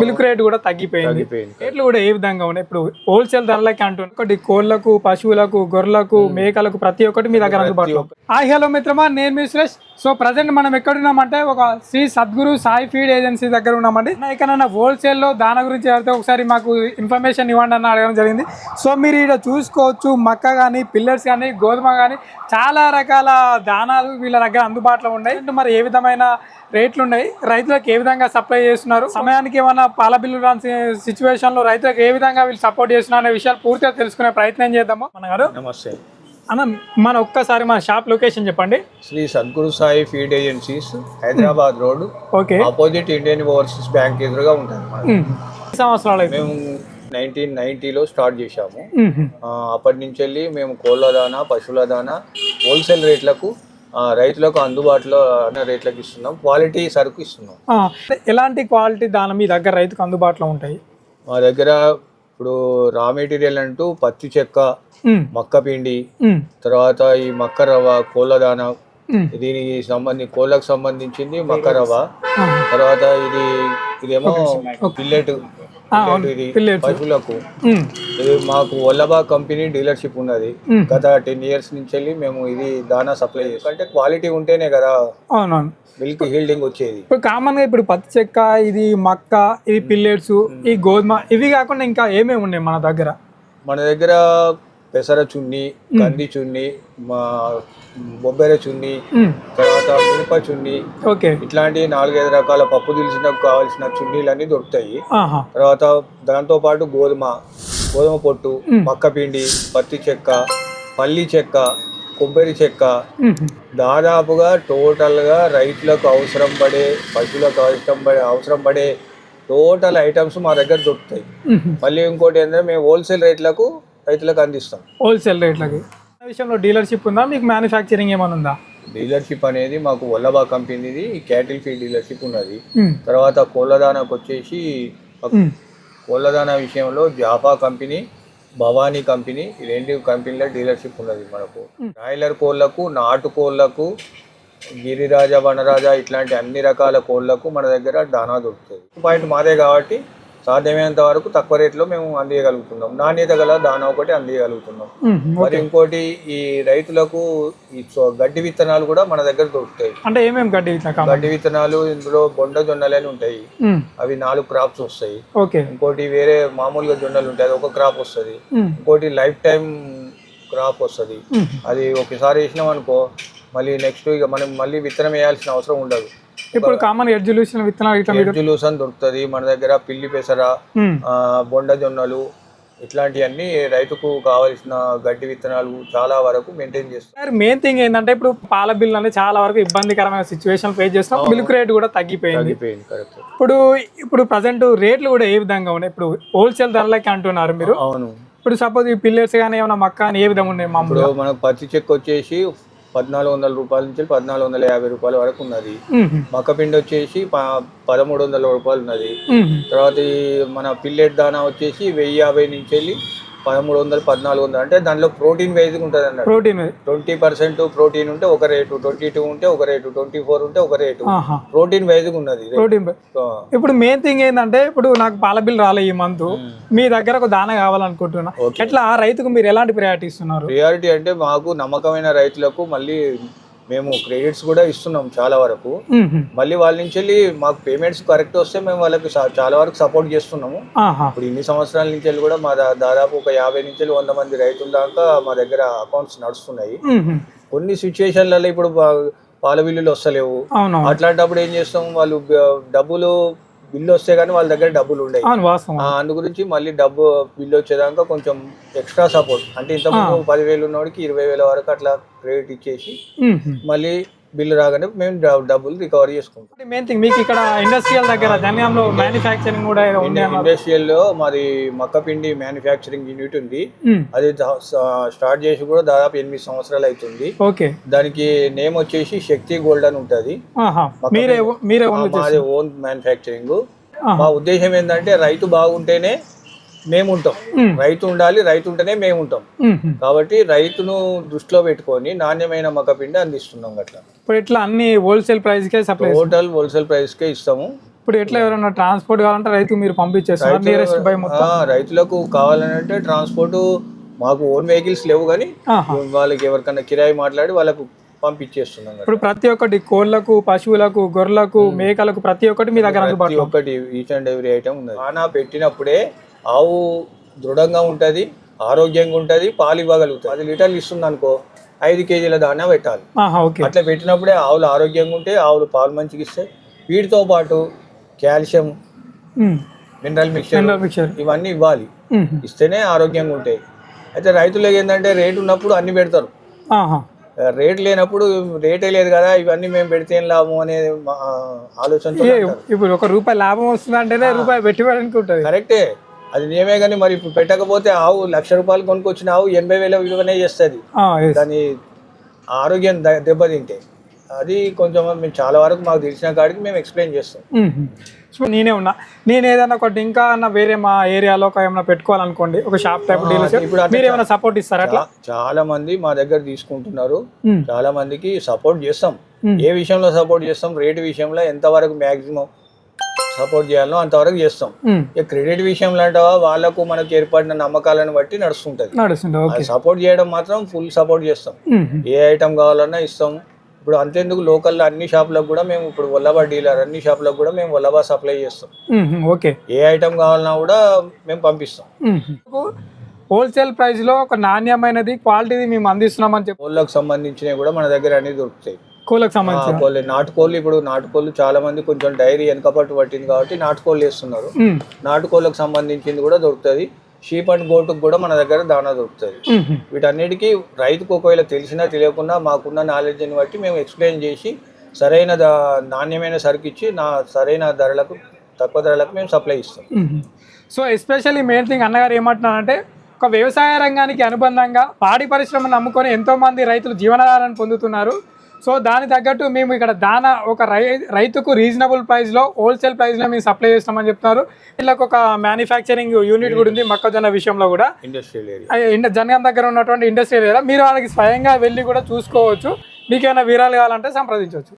Milk rate కూడా తగ్గిపోయింది. రేట్లు కూడా ఏ విధంగా ఉన్నాయి? ఇప్పుడు హోల్సేల్ ధరలకి అంటున్నారు ఒకటి కోళ్ళకు పశువులకు గొర్రెలకు మేకలకు ప్రతి ఒక్కటి మీ దగ్గర అందుబాటులో. హాయ్ హలో మిత్రమా నేను మీ సురేష్. సో ప్రజెంట్ మనం ఎక్కడున్నామంటే ఒక శ్రీ సద్గురు సాయి ఫీడ్ ఏజెన్సీ దగ్గర ఉన్నామండి. ఎక్కడైనా హోల్సేల్లో దాని గురించి వెళ్తే ఒకసారి మాకు ఇన్ఫర్మేషన్ ఇవ్వండి అని అడగడం జరిగింది. సో మీరు ఇక్కడ చూసుకోవచ్చు మక్క కానీ పిల్లర్స్ కానీ గోధుమ కానీ చాలా రకాల దానాలు వీళ్ళ దగ్గర అందుబాటులో ఉన్నాయి. మరి ఏ విధమైన రేట్లు ఉన్నాయి? రైతులకు ఏ విధంగా సప్లై చేస్తున్నారు? సమయానికి ఏమైనా పాల బిల్లు రాని సిచ్యువేషన్లో రైతులకు ఏ విధంగా వీళ్ళు సపోర్ట్ చేస్తున్నారు అనే విషయాలు పూర్తిగా తెలుసుకునే ప్రయత్నం చేద్దాము. మన గారు. నమస్తే. అన్న మన ఒక్కసారి మన షాప్ లొకేషన్ చెప్పండి. Sri Sadguru Sai feed agencies Hyderabad road. Okay. Opposite Indian overseas bank ఎదురుగా ఉంటుంది సంవత్సరాలు మేము నైన్టీన్ నైన్టీలో స్టార్ట్ చేశాము. అప్పటి నుంచి వెళ్ళి మేము కోళ్ళ దానా పశువుల దానా హోల్సేల్ రేట్లకు రైతులకు అందుబాటులో రేట్లకు ఇస్తున్నాం. క్వాలిటీ సరుకు ఇస్తున్నాం. ఎలాంటి క్వాలిటీ దాని మీ దగ్గర రైతుకు అందుబాటులో ఉంటాయి? మా దగ్గర ఇప్పుడు రా మెటీరియల్ అంటూ పత్తి చెక్క. మక్క పిండి. తర్వాత ఈ మక్క రవ్వ కోళ్ళ దానా ఉమ్. దీనికి సంబంధించి కోళ్ళకు సంబంధించింది మక్క రవ్వ. తర్వాత ఇది ఇదేమో పిల్లెట్ పశువులకు మాకు వల్లభా కంపెనీ డీలర్షిప్ ఉన్నది. గత టెన్ ఇయర్స్ నుంచి వెళ్ళి మేము ఇది దానా సప్లై చేస్తాం అంటే క్వాలిటీ ఉంటేనే కదా అవునవును. మిల్క్ హీల్డింగ్ వచ్చేది. ఇప్పుడు కామన్గా ఇప్పుడు పత్తి చెక్క ఇది మక్క ఇది పిల్లెట్స్ ఈ గోధుమ ఇవి కాకుండా ఇంకా ఏమేమి ఉన్నాయి మన దగ్గర? మన దగ్గర పెసర చున్ని కంది చున్ని మా బొబ్బెర చున్ని. తర్వాత మిరప చున్ని ఇట్లాంటి నాలుగైదు రకాల పప్పు దినుసులకు కావాల్సిన చున్నీలన్నీ దొరుకుతాయి తర్వాత దాంతో పాటు గోధుమ గోధుమ పొట్టు మ్మ్. మక్క పిండి పత్తి చెక్క పల్లి చెక్క కొబ్బరి చెక్క. దాదాపుగా టోటల్గా రైతులకు అవసరం పడే పశువులకు అవసరం పడే అవసరం పడే టోటల్ ఐటమ్స్ మా దగ్గర దొరుకుతాయి. మళ్ళీ ఇంకోటి ఏంటంటే మేము హోల్సేల్ రేట్లకు రైతులకు అందిస్తాం. హోల్సేల్ రేట్లకి. విషయంలో డీలర్షిప్ ఉందా? మీకు మ్యానుఫ్యాక్చరింగ్ ఏమైనా ఉందా? డీలర్షిప్ అనేది మాకు వల్లభా కంపెనీది క్యాటిల్ ఫీడ్ డీలర్షిప్ ఉన్నది. తర్వాత కోళ్ళదానాకు వచ్చేసి. కోళ్ళదానా విషయంలో జాఫా కంపెనీ భవానీ కంపెనీ ఈ రెండు కంపెనీల డీలర్షిప్ ఉన్నది మనకు. బ్రాయిలర్ కోళ్ళకు నాటు కోళ్ళకు గిరిరాజ వనరాజ ఇట్లాంటి అన్ని రకాల కోళ్ళకు మన దగ్గర దానా దొరుకుతుంది. పాయింట్ మాదే కాబట్టి సాధ్యమైనంత వరకు తక్కువ రేట్లో మేము అందియగలుగుతున్నాం. నాణ్యత గల దానా ఒకటి అందియగలుగుతున్నాం. మరి ఇంకోటి ఈ రైతులకు ఈ గడ్డి విత్తనాలు కూడా మన దగ్గర దొరుకుతాయి. అంటే ఏమేమి గడ్డి కామన్ గడ్డి విత్తనాలు ఇందులో బొండ జొన్నలని ఉంటాయి. ఉమ్. అవి నాలుగు క్రాప్స్ వస్తాయి. ఇంకోటి వేరే మామూలుగా జొన్నలు ఉంటాయి. అది ఒక క్రాప్ వస్తుంది. ఇంకోటి లైఫ్ టైం క్రాప్ వస్తుంది. అది ఒకసారి వేసినాం అనుకో మళ్ళీ నెక్స్ట్ ఇక మనం మళ్ళీ విత్తనం వేయాల్సిన అవసరం ఉండదు. ఇప్పుడు కామన్ ఎడ్జుల్యూషన్ విత్తనాలు ఇట్లా జులూసన్ దొరుకుతుంది మన దగ్గర పిల్లి పెసర బొండ జొన్నలు ఇట్లాంటివన్నీ రైతుకు కావాల్సిన గడ్డి విత్తనాలు చాలా వరకు మెయింటైన్ చేస్తాం సార్ మెయిన్ థింగ్ ఏంటంటే ఇప్పుడు పాల బిల్లు అనేది చాలా వరకు ఇబ్బందికరమైన సిచ్యువేషన్ ఫేస్ చేస్తున్నాం. మిల్క్ రేట్ కూడా తగ్గిపోయింది. ఇప్పుడు ఇప్పుడు ప్రజెంట్ రేట్లు కూడా ఏ విధంగా ఉన్నాయి? ఇప్పుడు హోల్సేల్ ధరలకి అంటున్నారు మీరు. అవును. ఇప్పుడు సపోజ్ ఈ పిల్లర్స్ కానీ ఏమైనా మక్క అని ఏ విధంగా ఉన్నాయి ఇప్పుడు మామూలుగా మనకు పత్తి చెక్ వచ్చేసి పద్నాలుగు వందల రూపాయల నుంచి పద్నాలుగు వందల యాభై రూపాయల వరకు ఉన్నది. మక్కపిండి వచ్చేసి ప- పదమూడు వందల రూపాయలు ఉన్నది. తర్వాత మన పిల్లెట్ దానా వచ్చేసి వెయ్యి యాభై నుంచి వెళ్ళి పదమూడు వందలు పద్నాలుగు వందలు అంటే దానిలో ప్రోటీన్ వైజ్గా ఉంటుంది అన్నట్టు ప్రోటీన్ ట్వంటీ పర్సెంట్ ప్రోటీన్ ఉంటే ఒక రేటు ట్వంటీ టూ ఉంటే ఒక రేటు ట్వంటీ ఫోర్ ఉంటే ఒక రేటు. ప్రోటీన్ వైజ్గా ఉన్నది రేటు. ప్రోటీన్ ఇప్పుడు మెయిన్ థింగ్ ఏంటంటే ఇప్పుడు నాకు పాల బిల్ రాలే ఈ మంత్. మీ దగ్గర ఒక దాన కావాలనుకుంటున్నా. ఎట్లా ఆ రైతుకు మీరు ఎలాంటి ప్రయారిటీ ఇస్తున్నారు ప్రియారిటీ అంటే మాకు నమ్మకమైన రైతులకు మళ్ళీ మేము క్రెడిట్స్ కూడా ఇస్తున్నాం చాలా వరకు. మళ్ళీ వాళ్ళ నుంచి వెళ్ళి మాకు పేమెంట్స్ కరెక్ట్ వస్తే మేము వాళ్ళకి చాలా వరకు సపోర్ట్ చేస్తున్నాము. ఇప్పుడు ఇన్ని సంవత్సరాల నుంచి వెళ్ళి కూడా మా దాదాపు ఒక యాభై నుంచి వంద మంది రైతుల దాకా మా దగ్గర అకౌంట్స్ నడుస్తున్నాయి. కొన్ని సిచ్యువేషన్లలో ఇప్పుడు పాల బిల్లులు వస్తలేవు. అట్లాంటప్పుడు ఏం చేస్తాం? వాళ్ళు డబ్బులు బిల్లు వస్తే కానీ వాళ్ళ దగ్గర డబ్బులు ఉండవు. అందు గురించి మళ్ళీ డబ్బు బిల్లు వచ్చేదాకా కొంచెం ఎక్స్ట్రా సపోర్ట్. అంటే ఇంతకుముందు పదివేలు ఉన్నవాడికి ఇరవై వేల వరకు అట్లా క్రెడిట్ ఇచ్చేసి. మళ్ళీ బిల్లు రాగానే మేము డబ్బులు రికవర్ చేసుకుంటాం. మెయిన్ థింగ్ మీకు ఇక్కడ ఇండస్ట్రియల్ దగ్గర ధన్యంలో మ్యానుఫ్యాక్చరింగ్ కూడా ఉంది ఇండస్ట్రియల్లో మాది మక్కపిండి మ్యానుఫ్యాక్చరింగ్ యూనిట్ ఉంది. ఉమ్. అది స్టార్ట్ చేసి కూడా దాదాపు ఎనిమిది సంవత్సరాలు అవుతుంది. ఓకే దానికి నేమ్ వచ్చేసి శక్తి గోల్డ్ అని ఉంటుంది. మీరే మీరే ఓన్ మ్యానుఫ్యాక్చరింగ్. మా ఉద్దేశం ఏంటంటే రైతు బాగుంటేనే మేము. ఉంటాం. రైతు ఉండాలి రైతు ఉంటేనే మేము ఉంటాం. కాబట్టి రైతును దృష్టిలో పెట్టుకొని నాణ్యమైన మక్కపిండి అందిస్తున్నాం అట్లా ఇప్పుడు ఇట్లా అన్ని హోల్సేల్ ప్రైస్ కే సప్లై టోటల్ హోల్సేల్ ప్రైస్కే ఇస్తాము. ఇప్పుడు ఎట్లా ఎవరైనా ట్రాన్స్పోర్ట్ కావాలంటే రైతు మీరు పంపించేస్తారు? రైతులకు కావాలంటే ట్రాన్స్పోర్ట్ మాకు ఓన్ వెహికల్స్ లేవు కానీ. వాళ్ళకి ఎవరికైనా కిరాయి మాట్లాడి వాళ్ళకు పంపించేస్తున్నాం. ఇప్పుడు ప్రతి ఒక్కటి కోళ్ళకు పశువులకు గొర్రెలకు మేకలకు ప్రతి ఒక్కటి మీ దగ్గర ప్రతి ఒక్కటి ఈచ్ అండ్ ఎవ్రీ ఐటమ్ ఉంది ఆనా పెట్టినప్పుడే ఆవు దృఢంగా ఉంటుంది ఆరోగ్యంగా ఉంటుంది పాలు ఇవ్వగలుగుతుంది పది లీటర్లు ఇస్తుంది అనుకో ఐదు కేజీల దానా పెట్టాలి. అట్లా పెట్టినప్పుడే ఆవులు ఆరోగ్యంగా ఉంటే ఆవులు పాలు మంచిగా ఇస్తాయి. వీటితో పాటు కాల్షియం. మినరల్ మిక్చర్ ఇవన్నీ ఇవ్వాలి. ఇస్తేనే ఆరోగ్యంగా ఉంటాయి. అయితే రైతులకు ఏంటంటే రేటు ఉన్నప్పుడు అన్ని పెడతారు. రేట్ లేనప్పుడు రేటే లేదు కదా ఇవన్నీ మేము పెడితే ఏం లాభం అనే ఏ, ఇప్పుడు ఒక రూపాయి లాభం వస్తుంది అంటేనే రూపాయి పెట్టుబడికి ఉంటుంది కరెక్టే. అది నిజమే కానీ మరి ఇప్పుడు పెట్టకపోతే ఆవు లక్ష రూపాయలు కొనుక్కొచ్చిన ఆవు ఎనభై వేల విలువనే చేస్తుంది. దాని ఆరోగ్యం దెబ్బతింటే. అది కొంచెం మేము చాలా వరకు మాకు తెలిసిన కాడికి మేము ఎక్స్ప్లెయిన్ చేస్తాం. సో నేనే ఉన్నా. నేను ఏదైనా ఒకటి ఇంకా అన్న వేరే మా ఏరియాలో ఒక ఏమైనా పెట్టుకోవాలనుకోండి ఒక షాప్ టైప్ ఇప్పుడు మీరు ఏమైనా సపోర్ట్ ఇస్తారా అట్లా? చాలా మంది మా దగ్గర తీసుకుంటున్నారు. చాలా మందికి సపోర్ట్ చేస్తాం. ఏ విషయంలో సపోర్ట్ చేస్తాం? రేటు విషయంలో ఎంతవరకు మ్యాక్సిమం సపోర్ట్ చేయాలో అంతవరకు చేస్తాం. ఇక క్రెడిట్ విషయంలో అంటావా వాళ్ళకు మనకు ఏర్పడిన నమ్మకాలను బట్టి నడుస్తుంటది. సపోర్ట్ చేయడం మాత్రం ఫుల్ సపోర్ట్ చేస్తాం. ఏ ఐటమ్ కావాలన్నా ఇస్తాం. ఇప్పుడు అంతేందుకు లోకల్లో అన్ని షాపులకు కూడా మేము ఇప్పుడు వల్లభా డీలర్ అన్ని షాపులకు కూడా మేము వల్లభా సప్లై చేస్తాం. ఓకే. ఏ ఐటమ్ కావాలన్నా కూడా మేము పంపిస్తాం. హోల్సేల్ ప్రైస్లో ఒక నాణ్యమైనది క్వాలిటీది మేము అందిస్తున్నామని చెప్పి కోళ్ళకు సంబంధించినవి కూడా మన దగ్గర అన్ని దొరుకుతాయి. కోళ్ళకి సంబంధించి కోళ్ళు నాటుకోళ్ళు ఇప్పుడు నాటుకోళ్ళు చాలా మంది కొంచెం డైరీ వెనకపట్టు పట్టింది కాబట్టి నాటుకోళ్ళు వేస్తున్నారు. నాటుకోళ్ళకు సంబంధించింది కూడా దొరుకుతుంది. షీప్ అండ్ గోటుకు కూడా మన దగ్గర దానా దొరుకుతుంది. వీటన్నిటికీ రైతుకు ఒకవేళ తెలిసినా తెలియకుండా మాకున్న నాలెడ్జ్ని బట్టి మేము ఎక్స్ప్లెయిన్ చేసి సరైన దా- నాణ్యమైన సరుకు ఇచ్చి నా సరైన ధరలకు తక్కువ ధరలకు మేము సప్లై ఇస్తాం. సో ఎస్పెషల్లీ మెయిన్ థింగ్ అన్నగారు ఏమంటున్నారంటే ఒక వ్యవసాయ రంగానికి అనుబంధంగా పాడి పరిశ్రమను నమ్ముకొని ఎంతో మంది రైతులు జీవనాధారాన్ని పొందుతున్నారు. సో దాని తగ్గట్టు మేము ఇక్కడ దాన ఒక రై రైతుకు రీజనబుల్ ప్రైస్లో హోల్సేల్ ప్రైస్లో మేము సప్లై చేస్తామని చెప్తున్నారు. వీళ్ళకి ఒక మ్యానుఫ్యాక్చరింగ్ యూనిట్ కూడా ఉంది మొక్కజొన్న విషయంలో కూడా. ఇండస్ట్రియల్ ఏరియా జనగాం దగ్గర ఉన్నటువంటి ఇండస్ట్రీ ఏరియా మీరు వాళ్ళకి స్వయంగా వెళ్ళి కూడా చూసుకోవచ్చు. మీకు ఏమైనా వివరాలు కావాలంటే సంప్రదించవచ్చు.